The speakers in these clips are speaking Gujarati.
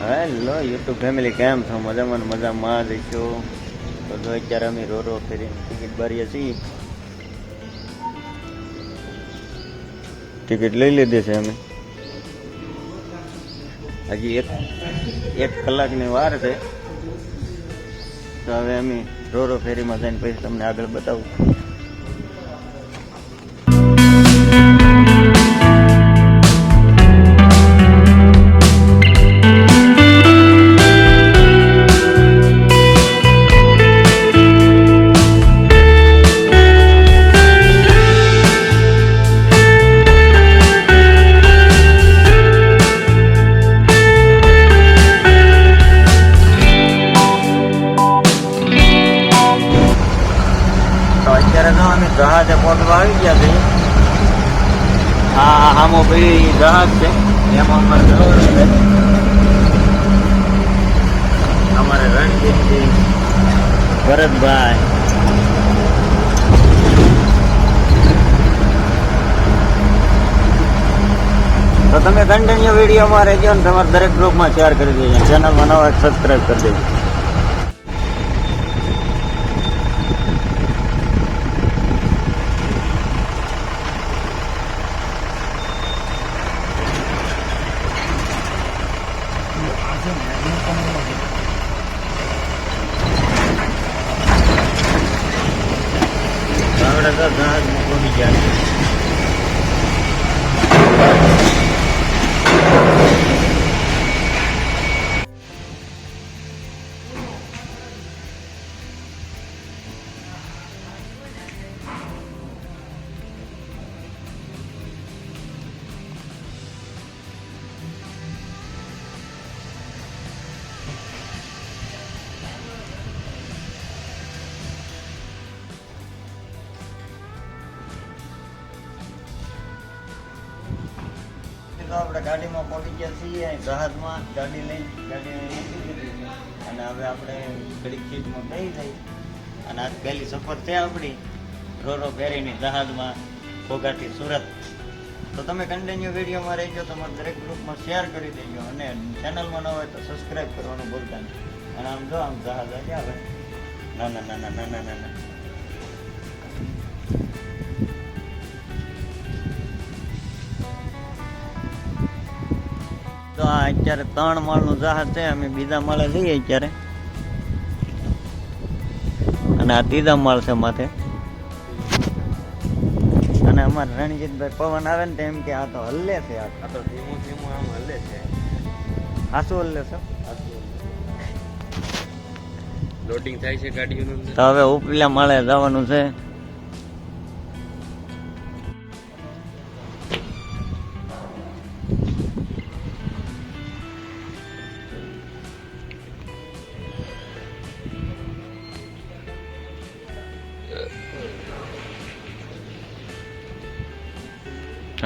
હેલો યુટ્યુબ ફેમિલી કેમ છો? મજામાં મજામાં જ છો? તો જો અત્યારે અમે રો રો ફેરીને ટિકિટ ભરીએ છીએ. ટિકિટ લઈ લીધી છે અમે. હજી એક એક કલાકની વાર છે. તો હવે અમે રો રો ફેરીમાં જઈને પછી તમને આગળ બતાવું. ભાઈ જહાજ છે. એમાં અમારે જવાનું છે. અમારે રણજીતજી, ભરતભાઈ. તો તમે કન્ટિન્યુ વિડીયોમાં રહેજો ને તમારા દરેક ગ્રુપમાં શેર કરી દેજો. ચેનલમાં નવા સબસ્ક્રાઈબ કરી દેજો. આપણે ગાડીમાં પહોંચી ગયા છીએ જહાજમાં ગાડી લઈ, ગાડી મૂકી અને હવે આપણે ઘડીક સીટમાં થઈ. જઈ અને આ પહેલી સફર છે આપણી, રોરો ફેરીની જહાજમાં ઘોઘાથી સુરત. તો તમે કન્ટિન્યુ વિડીયોમાં રહેજો, તમારા દરેક ગ્રુપમાં શેર કરી દેજો અને ચેનલમાં ન હોય તો સબસ્ક્રાઈબ કરવાનું ભૂલતા નહીં. અને આમ જો આમ જહાજ આજે આવે. ના ના ના ના ના ના ના. તો આ અત્યારે ત્રણ માળનું જહાજ છે અમે બીજા માળે જઈએ અત્યારે. અને આ ત્રીજા માળ છે માથે. અને અમારે રણજીતભાઈ પવન આવે ને તેમ એમ કે આ તો હલ્લે છે આ આ તો ધીમું ધીમું આમ હલ્લે છે. આસુ હલ્લે છે? લોડિંગ થાય છે ગાડીઓનું તો હવે ઉપલા માળે જવાનું છે.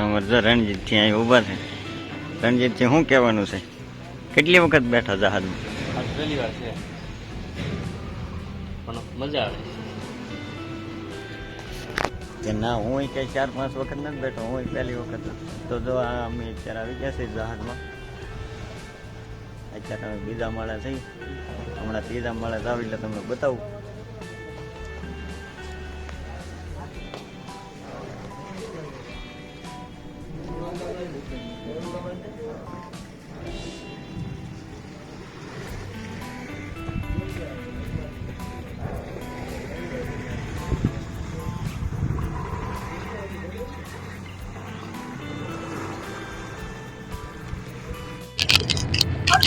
અમારે રણજીતથી રણજીત અહીં ઊભા છે. રણજીતથી શું કહેવાનું છે? કેટલી વખત બેઠા જહાજમાં? પહેલી વાર છે. પણ મજા આવે. કે ના હું કઈ ચાર પાંચ વખત નથી બેઠો હું પહેલી વખત તો જો આ અમે અત્યારે આવી ગયા છે જહાજમાં. અત્યારે અમે બીજા માળા થઈ હમણાં ત્રીજા માળા આવી એટલે તમને બતાવું.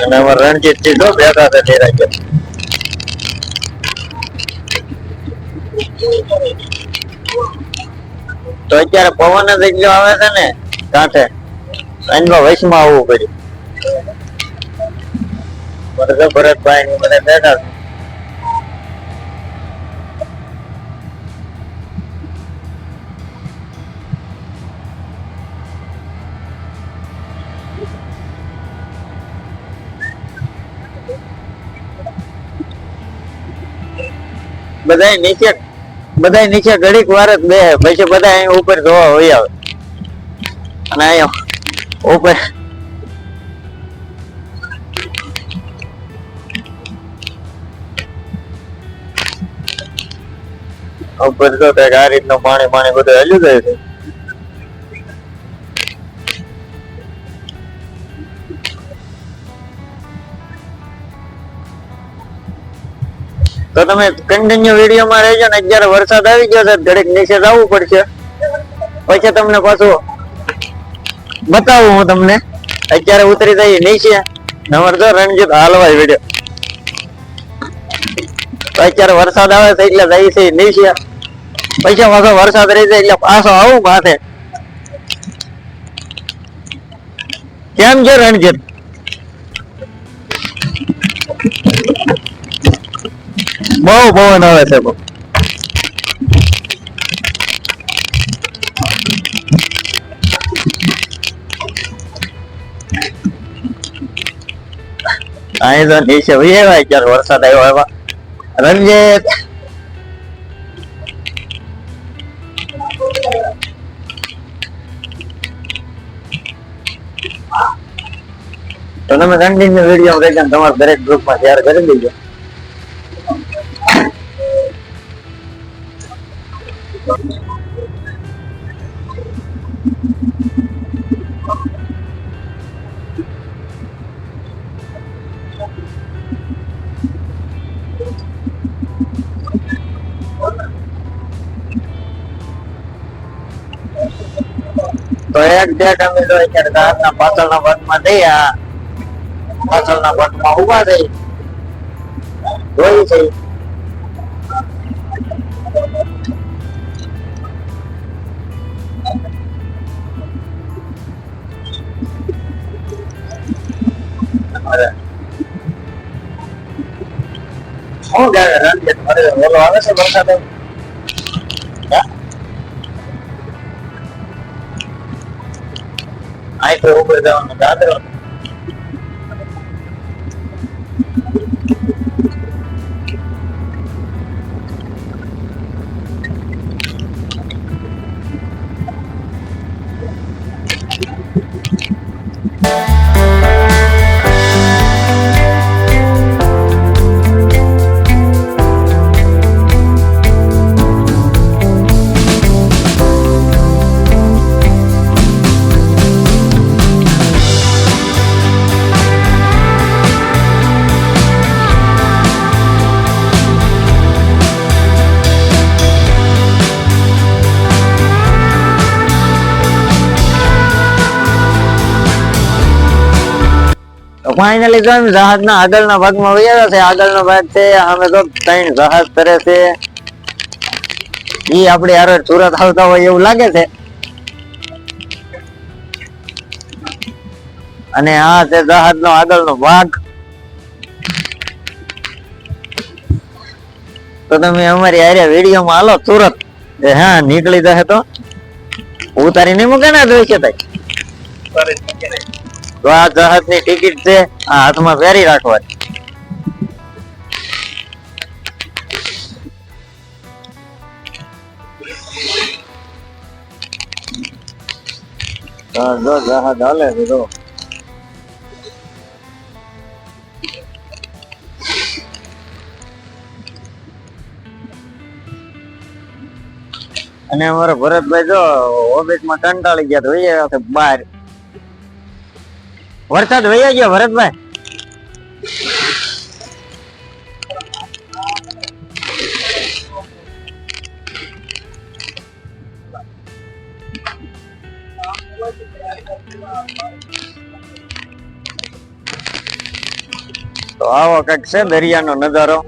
અને અમારે રણજીત જો બેઠા છે ડેરા કે તો અત્યારે પવન જ એટલો આવે છે ને, કાંઠે. સાંજમાં આવવું પડ્યું. ભરતભાઈ ને બધા બેઠા બધાય નીચે બધાય નીચે ઘડીક વાર જ બે પછી બધા અહીં ઉપર જોવા હોય આવે. અને અહીંયા ઉપર. ઉપર તો આ રીતનું પાણી પાણી બધું હજુ જાય છે. તો તમે કન્ટિન્યુ વિડીયોમાં રહેજો ને અત્યારે વરસાદ આવી ગયો છે, ઘડીક નીચે જવું પડશે. પછી તમને પાછું બતાવું હું તમને. અત્યારે ઉતરી જઈએ નીચે. નંબર જો રણજીત હાલવાય વીડિયો અત્યારે વરસાદ આવે છે એટલે જઈ છે નીચે. પછી પાછો વરસાદ રહી જાય એટલે પાછો આવું માથે. કેમ છે રણજીત? બહુ પવન આવે છે બહુ. અહીં તો નીચે ભાઈ અત્યારે વરસાદ આવ્યો એવા. રણજીત! તો તમે કન્ટિન્યુ વીડિયો રહેજો તમારા દરેક ગ્રુપમાં શેર કરી દેજો. એક ડેટ અમે તો અત્યારે ગાવે રણજીત મારે ઓલો આવે છે વરસાદ? to upravo da vam odabrao finally જો જહાજ ના આગળના ભાગમાં વૈયા છે. આગળનો ભાગ છે, અમે તો ત્રણ જહાજ કરે છે. ઈ આપણે યાર સુરત આવતા હોય એવું લાગે છે. અને આ છે જહાજ નો આગળનો ભાગ. તો તમે અમારી હારે વીડિયો માં હાલો, સુરત. હા, નીકળી જશે તો. ઉતારી નહીં મૂકે ને જોઈ છે તો આ જહાજની ટિકિટ છે, આ હાથમાં પહેરી રાખવાની. જો જહાજ હાલે જો અને અમારા ભરતભાઈ જો ઓફિસમાં કંટાળી ગયા તો આવ્યા બહાર. વરસાદ વહી ગયો ભરતભાઈ. તો આવો કંઈક છે દરિયાનો નજારો.